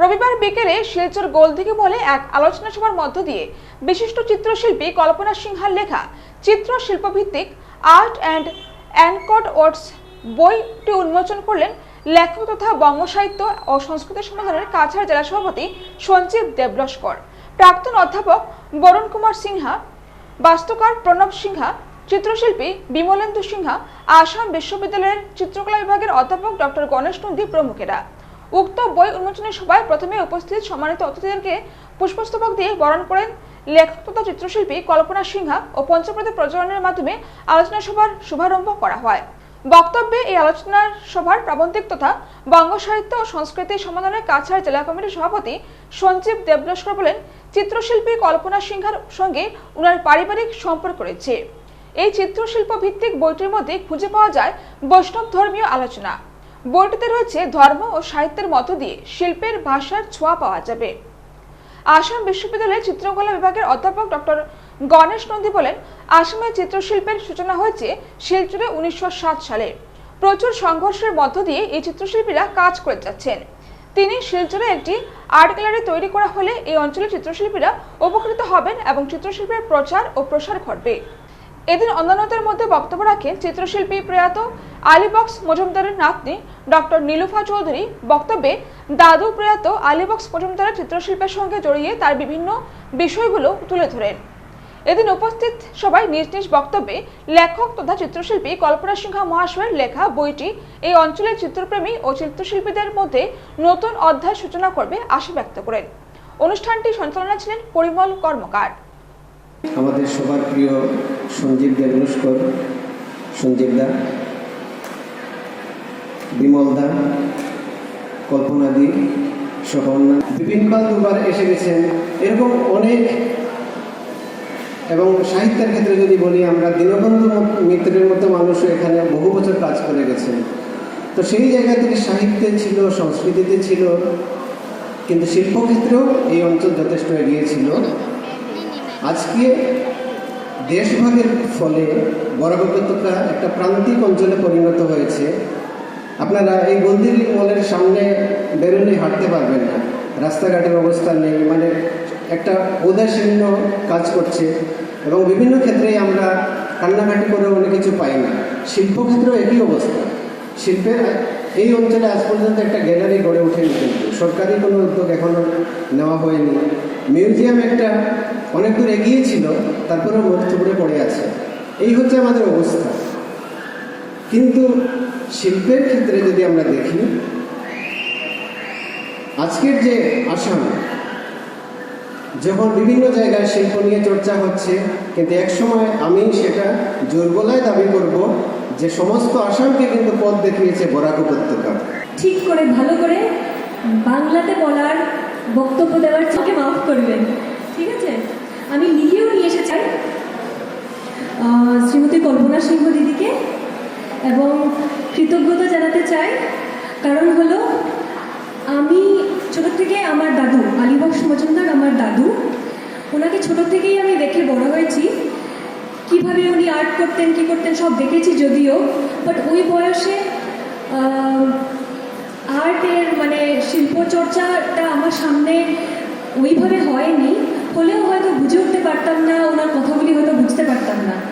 রবিবার বিকেলে শিলচর গোলদিঘি মলে এক আলোচনা সভার মধ্য দিয়ে বিশিষ্ট চিত্রশিল্পী কল্পনা সিংহার লেখা চিত্র শিল্পভিত্তিক আর্ট অ্যান্ড অ্যানকট ওয়ার্ডস বইটি উন্মোচন করলেন লেখক তথা বঙ্গ সাহিত্য ও সংস্কৃতি সমাধানের কাছাড় জেলা সভাপতি সঞ্জীব দেবলস্কর প্রাক্তন অধ্যাপক বরুণ কুমার সিনহা বাস্তুকার প্রণব সিংহা, চিত্রশিল্পী বিমলেন্দু সিংহা, আসাম বিশ্ববিদ্যালয়ের চিত্রকলা বিভাগের অধ্যাপক ডক্টর গণেশ নন্দী প্রমুখেরা। উক্ত বই উন্মোচনের সভায় প্রথমে উপস্থিত সম্মানিত অতিথিদেরকে পুষ্পস্তবক দিয়ে বরণ করেন লেখক তথা চিত্রশিল্পী কল্পনা সিংহা ও পঞ্চপ্রদে প্রচলনের মাধ্যমে আলোচনা সভার শুভারম্ভ করা হয়। বক্তব্যে এই আলোচনার সভার প্রাবন্ধিক তথা বঙ্গ সাহিত্য ও সংস্কৃতি সমাধানের কাছাড় জেলা কমিটির সভাপতি সঞ্জীব দেবলস্কর বলেন, চিত্রশিল্পী কল্পনা সিংহার সঙ্গে উনার পারিবারিক সম্পর্ক রয়েছে। এই চিত্রশিল্প ভিত্তিক বইটির মধ্যে খুঁজে পাওয়া যায় বৈষ্ণব ধর্মীয় আলোচনা। বইটিতে রয়েছে ধর্ম ও সাহিত্যের মধ্য দিয়ে শিল্পের ভাষার ছোঁয়া পাওয়া যাবে। আসাম বিশ্ববিদ্যালয়ের চিত্রকলা বিভাগের অধ্যাপক ডক্টর গণেশ নন্দী বলেন, আসামের চিত্রশিল্পের সূচনা হয়েছে শিলচরে উনিশশো সাত সালে। প্রচুর সংঘর্ষের মধ্য দিয়ে এই চিত্রশিল্পীরা কাজ করে যাচ্ছেন। তিনি শিলচরে একটি আর্ট গ্যালারি তৈরি করা হলে এই অঞ্চলের চিত্রশিল্পীরা উপকৃত হবেন এবং চিত্রশিল্পের প্রচার ও প্রসার ঘটবে। এদিন অন্যান্যদের মধ্যে বক্তব্য রাখেন চিত্রশিল্পী প্রয়াত আলিবক্স মজুমদারের নাতনি, ডক্টর নীলুফা চৌধুরী। বক্তব্যে দাদু প্রয়াত আলিবক্স মজুমদারের চিত্রশিল্পের সঙ্গে জড়িয়ে তার বিভিন্ন বিষয়গুলো তুলে ধরেন। এদিন উপস্থিত সবাই নিজ নিজ বক্তব্যে লেখক তথা চিত্রশিল্পী কল্পনা সিংহা মহাশয়ের লেখা বইটি এই অঞ্চলের চিত্রপ্রেমী ও চিত্রশিল্পীদের মধ্যে নতুন অধ্যায় সূচনা করবে আশা ব্যক্ত করেন। অনুষ্ঠানটি সঞ্চালনা ছিলেন পরিমল কর্মকার। আমাদের সবার প্রিয় সঞ্জীব দেবলস্কর সঞ্জীব দা, বিমল দা, কল্পনা দি, সহ অন্যান্য। বিভিন্নবার দুবার এসে গেছেন। এরকম অনেক এবং সাহিত্যের ক্ষেত্রে যদি বলি আমরা, দীনবন্ধু মিত্রের মতো মানুষ এখানে বহু বছর কাজ করে গেছেন। তো সেই জায়গা থেকে সাহিত্যে ছিল, সংস্কৃতিতে ছিল, কিন্তু শিল্পক্ষেত্রেও এই অঞ্চল যথেষ্ট এগিয়ে ছিল। আজকে দেশভাগের ফলে বরাক উপত্যকা একটা প্রান্তিক অঞ্চলে পরিণত হয়েছে। আপনারা এই গন্দির মলের সামনে বেরোলে হাঁটতে পারবেন না। রাস্তাঘাটের অবস্থা নেই মানে একটা উদাসীন্য কাজ করছে এবং বিভিন্ন ক্ষেত্রেই আমরা কান্নাকাটি করে অনেক কিছু পাই না। শিল্পক্ষেত্রেও একই অবস্থা। শিল্পের এই অঞ্চলে আজ পর্যন্ত একটা গ্যালারি গড়ে ওঠেনি কিন্তু। সরকারি কোনো উদ্যোগ এখনও নেওয়া হয়নি। মিউজিয়াম একটা অনেক দূর এগিয়ে ছিল তারপরে থুবড়ে পড়ে আছে। এই হচ্ছে আমাদের অবস্থা। কিন্তু শিল্পের ক্ষেত্রে যদি আমরা দেখি, আজকের যে আসাম, যখন বিভিন্ন জায়গায় শিল্প নিয়ে চর্চা হচ্ছে, কিন্তু একসময় আমি সেটা জোর গলায় দাবি করব যে সমস্ত আসামকে কিন্তু পথ দেখিয়েছে বরাক উপত্যকা। ঠিক করে, ভালো করে বাংলাতে বলার বক্তব্য দেওয়ার চোখে মাফ করবেন। ঠিক আছে? আমি লিখেও নিয়ে এসে চাই শ্রীমতী কল্পনা সিংহ দিদিকে এবং কৃতজ্ঞতা জানাতে চাই। কারণ হলো, আমি ছোট থেকে আমার দাদু আলিবক্স মজুমদার আমার দাদু, ওনাকে ছোট থেকেই আমি দেখে বড় হয়েছি। কীভাবে উনি আর্ট করতেন, কি করতেন, সব দেখেছি যদিও বাট ওই বয়সে আর্টের শিল্পচর্চাটা আমার সামনে ওইভাবে হয়নি। হলেও হয়তো বুঝে উঠতে পারতাম না, ওনার কথাগুলি হয়তো বুঝতে পারতাম না।